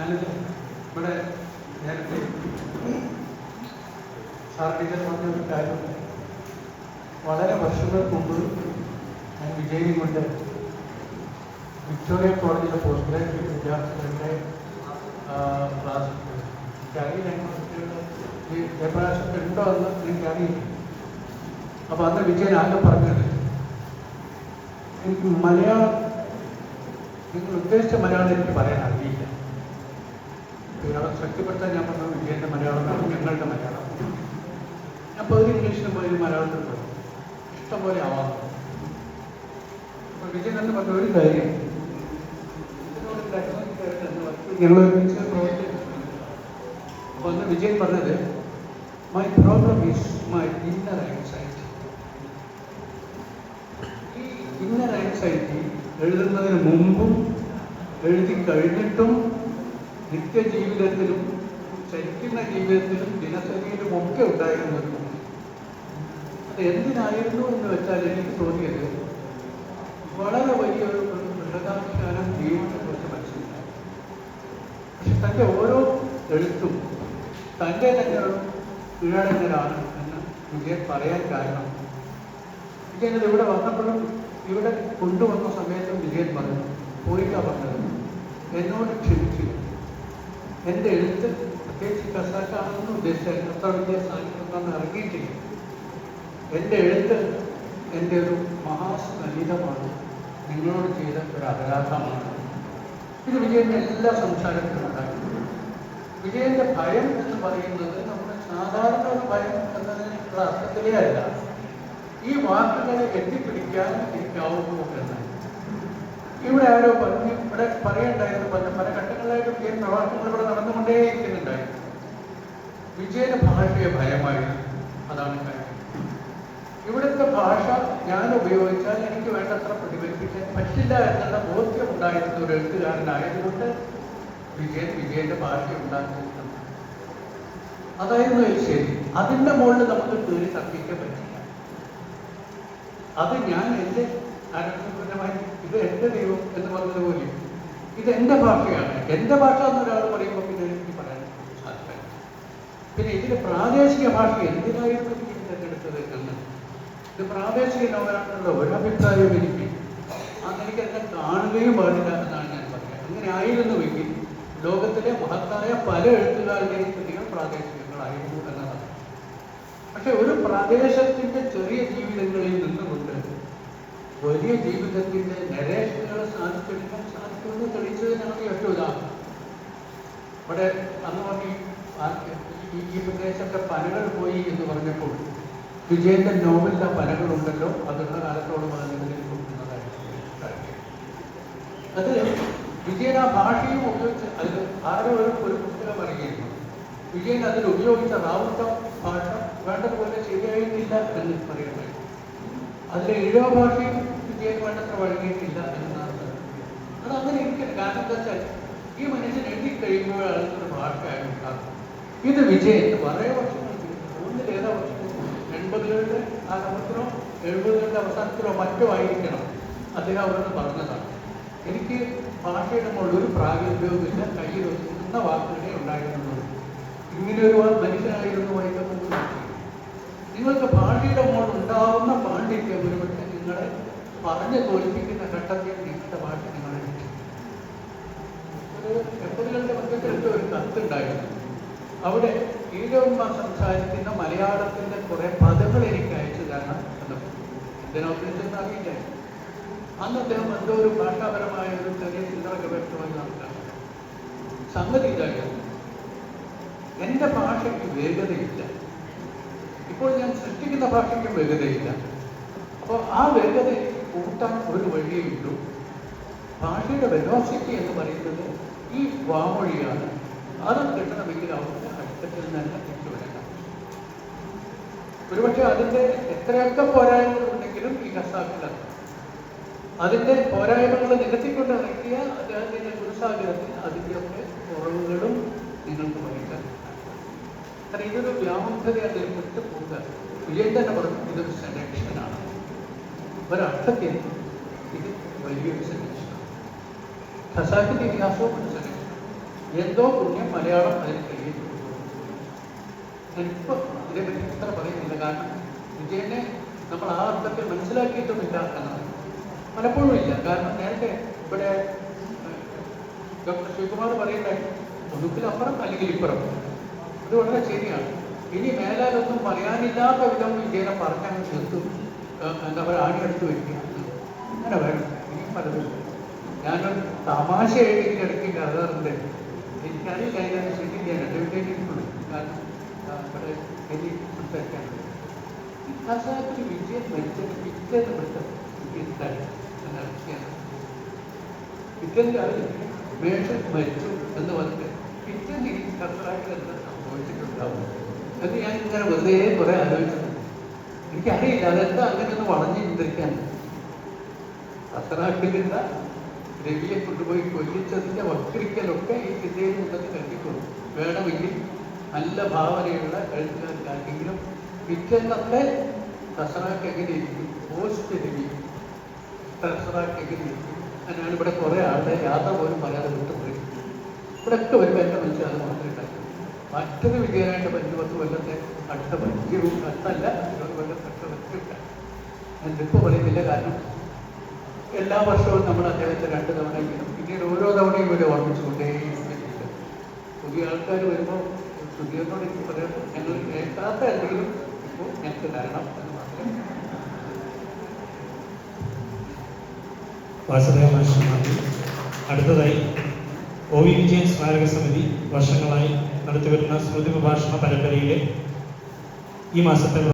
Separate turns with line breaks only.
ഞാനിത് ഇവിടെ നേരത്തെ സാർ ടീച്ചർ പറഞ്ഞ ഒരു കാര്യം. വളരെ വർഷങ്ങൾക്ക് മുമ്പ് ഞാൻ വിജയം കൊണ്ട് വിക്ടോറിയ കോളേജിലെ പോസ്റ്റ് ഗ്രാജുവേറ്റ് വിദ്യാർത്ഥികളുടെ ക്ലാസ് എനിക്കറിയില്ല ഈ ജയപ്രകാശൊക്കെ ഉണ്ടോ എന്ന് എനിക്കറിയില്ല അപ്പോൾ അന്ന് വിജയൻ ആകെ പറഞ്ഞത് എനിക്ക് മലയാളം നിങ്ങൾ ഉദ്ദേശിച്ച മലയാളം എനിക്ക് പറയാൻ അറിയില്ല. മലയാളം ശക്തിപ്പെടുത്താൻ ഞാൻ പറഞ്ഞത് വിജയന്റെ മലയാളമാണ് ഞങ്ങളുടെ മലയാളം. ഞാൻ പകുതി ഇംഗ്ലീഷിലും പകുതി മലയാളത്തിലും പോയി ഇഷ്ടംപോലെ ആവാം. അപ്പോൾ വിജയൻ എന്ന് പറഞ്ഞ ഒരു കാര്യം. ഞങ്ങൾ ഒരുമിച്ച് അന്ന് വിജയൻ പറഞ്ഞത് my problem is my inner anxiety ഈ ഇന്നർ ആൻസൈറ്റി എഴുതുന്നതിന് മുമ്പും എഴുതി കഴിഞ്ഞിട്ടും നിത്യജീവിതത്തിലും ശരിക്കുന്ന ജീവിതത്തിലും ദിനചര്യയിലും ഒക്കെ ഉണ്ടായിരുന്നു അത് എന്തിനായിരുന്നു എന്ന് വെച്ചാൽ എനിക്ക് തോന്നിയത് വളരെ വലിയൊരു ബൃഹദാഖ്യാനം ജീവിതത്തെക്കുറിച്ച് മനസ്സിലായി പക്ഷെ തന്റെ ഓരോ എഴുത്തും തന്റെ തന്നെ കീഴടങ്ങലാണ് എന്ന് വിജയൻ പറയാൻ കാരണം. വിജയൻ ഇവിടെ വന്നപ്പോഴും ഇവിടെ കൊണ്ടുവന്ന സമയത്തും വിജയൻ പറഞ്ഞു പോയില്ല പറഞ്ഞത് എന്നോട് ക്ഷമിച്ചു എന്റെ എഴുത്ത് പ്രത്യേകിച്ച് കസാക്കാണെന്ന് ഉദ്ദേശിച്ചാൽ അത്ര വലിയ സാഹിത്യം ഇറങ്ങിയിട്ടില്ല എന്റെ എഴുത്ത് എന്റെ ഒരു മഹാസ്നലിതമാണ് നിങ്ങളോട് ചെയ്ത ഒരു അപരാധമാണ്. ഇത് വിജയന്റെ എല്ലാ സംസാരത്തിലും ഉണ്ടായിരുന്നു വിജയന്റെ ഭയം എന്ന് പറയുന്നത് നമ്മുടെ സാധാരണ ഒരു ഭയം എന്നതിനുള്ള അർത്ഥത്തിലേ അല്ല. ഈ വാക്കുകളെ എത്തിപ്പിടിക്കാൻ എനിക്കാവുന്നു എന്ന് ഇവിടെ ആരോ പറഞ്ഞു ഇവിടെ പറയണ്ടായിരുന്നു പല പല ഘട്ടങ്ങളിലായിട്ട് വിജയൻ പ്രവർത്തനങ്ങൾ ഇവിടെ നടന്നുകൊണ്ടേയിരിക്കുന്നുണ്ടായിരുന്നു വിജയന്റെ ഭാഷയെ ഭയമായിരുന്നു അതാണ് കാര്യം. ഇവിടുത്തെ ഭാഷ ഞാൻ ഉപയോഗിച്ചാൽ എനിക്ക് വേണ്ടത്ര പ്രതിഫലിപ്പിക്കാൻ പറ്റില്ല എന്നുള്ള ബോധ്യം ഉണ്ടായിരുന്ന ഒരു എഴുത്തുകാരനായതുകൊണ്ട് വിജയൻ വിജയന്റെ ഭാഷ ഉണ്ടാക്കിയിട്ടുണ്ട്. അതായിരുന്നു ശരി. അതിന്റെ മുകളിൽ നമുക്ക് കയറി തർക്കിക്കാൻ പറ്റില്ല. അത് ഞാൻ എന്റെ ആരോഗ്യപരമായി ഇത് എന്റെ ദൈവം എന്ന് പറഞ്ഞതുപോലെ ഇത് എന്റെ ഭാഷയാണ്. എന്റെ ഭാഷ എന്ന് ഒരാൾ പറയുമ്പോൾ പിന്നെ എനിക്ക് പറയാൻ സാധിക്കില്ല. പിന്നെ ഇതിന് പ്രാദേശിക ഭാഷ എന്തിനായിരുന്നു എനിക്ക് തിരഞ്ഞെടുത്തത് എന്ന്? ഇത് പ്രാദേശിക നോവലാണെന്നുള്ള ഒരഭിപ്രായം എനിക്ക് അതെനിക്ക് എന്നെ കാണുകയും പാടില്ല എന്നാണ് ഞാൻ പറയുന്നത്. അങ്ങനെ ആയിരുന്നുവെങ്കിൽ ലോകത്തിലെ മഹത്തായ പല എഴുത്തുകാരുടെയും കൃതികൾ പ്രാദേശികങ്ങളായിരുന്നു എന്നതാണ് പക്ഷെ ഒരു പ്രദേശത്തിന്റെ ചെറിയ ജീവിതങ്ങളിൽ നിന്നുകൊണ്ട് വലിയ ജീവിതത്തിന്റെ നരേഷനുകളെ സാധിച്ചെടുക്കാൻ സാധിക്കുമെന്ന് തെളിയിച്ചതിനാണ് ഏറ്റവും ഉദാഹരണം. ഇവിടെ അന്ന് പറഞ്ഞു ഈ പ്രദേശത്തെ പനകൾ പോയി എന്ന് പറഞ്ഞപ്പോൾ വിജയന്റെ നോവലിലെ പനകളുണ്ടല്ലോ അതിനുള്ള കാലത്തോളം അത് നിലനിൽക്കുന്നതായിട്ട് അത് വിജയൻ ആ ഭാഷയും ഉപയോഗിച്ച് അതിൽ ആരോ ഒരു പുസ്തകം പറയുകയായിരുന്നു. വിജയൻ അതിൽ ഉപയോഗിച്ച റാവുത്ത ഭാഷ വേണ്ടതുപോലെ ശരിയായിരുന്നില്ല എന്ന് പറയുന്നത് അതിലെ ഈഴവ ഭാഷയും വിജയൻ വേണ്ടത്ര വഴങ്ങിയിട്ടില്ല എന്നാണ് അത് അങ്ങനെ ഇരിക്കട്ടെ കാരണം എന്താ വെച്ചാൽ ഈ മനുഷ്യൻ എഴുതി കഴിയുമ്പോഴാണ് ഒരു ഭാഷയായി ഉണ്ടാകും ഇത് വിജയൻ വളരെ വർഷങ്ങൾക്ക് മൂന്നിലേറെ വർഷം? എൺപതുകളുടെ ആരംഭത്തിലോ എഴുപതുകളുടെ അവസാനത്തിലോ മറ്റോ ആയിരിക്കണം അദ്ദേഹം അവരോട് പറഞ്ഞതാണ്. എനിക്ക് ഭാഷയുടെ മുകളിൽ ഒരു പ്രാഗൽഭ്യവുമില്ല കയ്യിൽ ഒതുങ്ങുന്ന വാക്കുകളെ ഉണ്ടായിരുന്നുള്ളൂ. ഇങ്ങനെ ഒരു മനുഷ്യനായിരുന്നു വൈകുന്നത് നിങ്ങൾക്ക് ഭാഷയുടെ മുകളിൽ ഉണ്ടാവുന്ന പാണ്ഡിത്യം ഒരുപക്ഷെ നിങ്ങളെ പറഞ്ഞു തോൽപ്പിക്കുന്ന ഘട്ടത്തിൽ നിങ്ങളുടെ ഭാഷ നിങ്ങളെ എൺപതുകളുടെ മധ്യത്തിലൊക്കെ ഒരു അവിടെ ഈഴവന്മാർ സംസാരിക്കുന്ന മലയാളത്തിന്റെ കുറെ പദങ്ങൾ എനിക്ക് അയച്ചു തരണം എന്ന് എന്തിനോദ്ദേശിച്ചെന്ന് അറിയില്ല. അന്ന് അദ്ദേഹം എന്തോ ഒരു ഭാഷാപരമായ ഒരു ചെറിയ ചിന്തകളൊക്കെ വ്യക്തമായി നടക്കാം സംഗതി ഇതായിരുന്നു. എന്റെ ഭാഷയ്ക്ക് വേഗതയില്ല. ഇപ്പോൾ ഞാൻ സൃഷ്ടിക്കുന്ന ഭാഷയ്ക്ക് വേഗതയില്ല. അപ്പോൾ ആ വേഗത കൂട്ടാൻ ഒരു വഴിയേ ഉള്ളൂ ഭാഷയുടെ വെലോസിറ്റി എന്ന് പറയുന്നത് വാമൊഴിയാണ്. അത് കിട്ടണമെങ്കിൽ അവർക്ക് അടുത്തത്തിൽ തന്നെ കിട്ടുവരണം ഒരുപക്ഷെ അതിന്റെ എത്രയൊക്കെ പോരായ്മകൾ ഉണ്ടെങ്കിലും ഈ ഖസാക്കിലത് അതിന്റെ പോരായ്മകൾ നികത്തിക്കൊണ്ട് ഇറക്കിയ അദ്ദേഹത്തിന്റെ ഗുരുസാഗരത്തിൽ അതിന്റെയൊക്കെ കുറവുകളും നിങ്ങൾക്ക് വഹിക്കാൻ കാരണം ഇതൊരു വ്യാമുഖത അദ്ദേഹം വിട്ടു പോകുക. വിജയൻ തന്നെ പറഞ്ഞു ഇതൊരു സെലക്ഷനാണ് ഒരർത്ഥത്തിൽ ഇത് വലിയൊരു സെലക്ഷനാണ് ഖസാക്കിന്റെ ഇതിഹാസവും ഒരു എന്തോ പുണ്യം മലയാളം അതിന് കഴിയുന്നു ഞാനിപ്പോൾ ഇതിനെപ്പറ്റി എത്ര പറയുന്നില്ല. കാരണം വിജയനെ നമ്മൾ ആ അർത്ഥത്തിൽ മനസ്സിലാക്കിയിട്ടുമില്ല എന്നാണ് പലപ്പോഴും ഇല്ല. കാരണം നേരത്തെ ഇവിടെ ഡോക്ടർ ശിവകുമാർ പറയുന്നത് ഒതുക്കിലപ്പുറം അല്ലെങ്കിൽ ഇപ്പുറം. അത് വളരെ ശരിയാണ്. ഇനി മേലാലൊന്നും പറയാനില്ലാത്ത വിധം വിജയനെ പറഞ്ഞാൽ നിർത്തും എന്താ പറയുക ആണിയെടുത്ത് വയ്ക്കുക. അങ്ങനെ വേണം ഇനിയും പലതും ഞാനൊരു തമാശ എഴുതി ഇടയ്ക്ക് കയറാറുണ്ട് അതിനകത്ത് ശരിക്കും ഞാൻ ഇടവിട്ടേക്കുള്ളൂ കാരണം വിജയം മരിച്ചത് പിറ്റേന്ന് മേഷൻ മരിച്ചു എന്ന് പറഞ്ഞിട്ട് പിറ്റേന്ന് ഈ സംഭവിച്ചിട്ടുണ്ടാവും. എന്ന് ഞാൻ ഇങ്ങനെ വെറുതെ കുറെ ആലോചിച്ചു എനിക്കറിയില്ല അതെന്താ അങ്ങനെ ഒന്ന് വളഞ്ഞു ചിന്തിക്കാൻ അസറാക്കിലിരുന്ന രവിയെ കൊണ്ടുപോയി കൊല്ലിച്ചതിന്റെ വക്രിക്കലൊക്കെ ഈ ചിന്തയിൽ ഉണ്ടെന്ന് കരുതിക്കൊള്ളു വേണമെങ്കിൽ നല്ല ഭാവനയുള്ള എഴുത്തുകാർക്കാണെങ്കിലും പിറ്റേന്നത്തെ ദസറാക്ക് എങ്ങനെ ഇരിക്കും? പോസ്റ്റ് രവി ദസറാക്ക് എങ്ങനെ ഇരിക്കും? അങ്ങനെയാണ് ഇവിടെ കുറേ ആളുടെ യാത്ര പോലും പറയാതെ വിട്ടുപോയി ഇവിടെയൊക്കെ വരുമ്പോൾ എന്റെ മനസ്സിൽ അത് മാത്രമേ ഉണ്ടാക്കും മറ്റൊരു വിജയനായിട്ട് പറ്റും പത്ത് കൊല്ലത്തെ അടുത്ത പരിചയവും അടുത്തല്ല കൊല്ലം അടുത്ത പരിചയമില്ല ഞാൻ ഇപ്പോൾ പറയുന്നില്ല കാരണം എല്ലാ വർഷവും നമ്മൾ അദ്ദേഹത്തെ രണ്ട് തവണയെങ്കിലും പിന്നീട് ഓരോ തവണയും ഇവരെ ഓർമ്മിച്ചുകൊണ്ടേ പുതിയ ആൾക്കാർ വരുമ്പോൾ സുധീറിനോട് എനിക്ക് പറയാം ഞങ്ങൾ കേൾക്കാത്ത എന്തെങ്കിലും ഇപ്പോൾ ഞങ്ങൾക്ക് തരണം എന്ന്
അടുത്തതായി ഒ വി വിജയൻ സ്മാരക സമിതി വർഷങ്ങളായി നടത്തിവരുന്ന സ്മൃതി പ്രഭാഷണ പരമ്പരയിലെ ഈ മാസത്തെ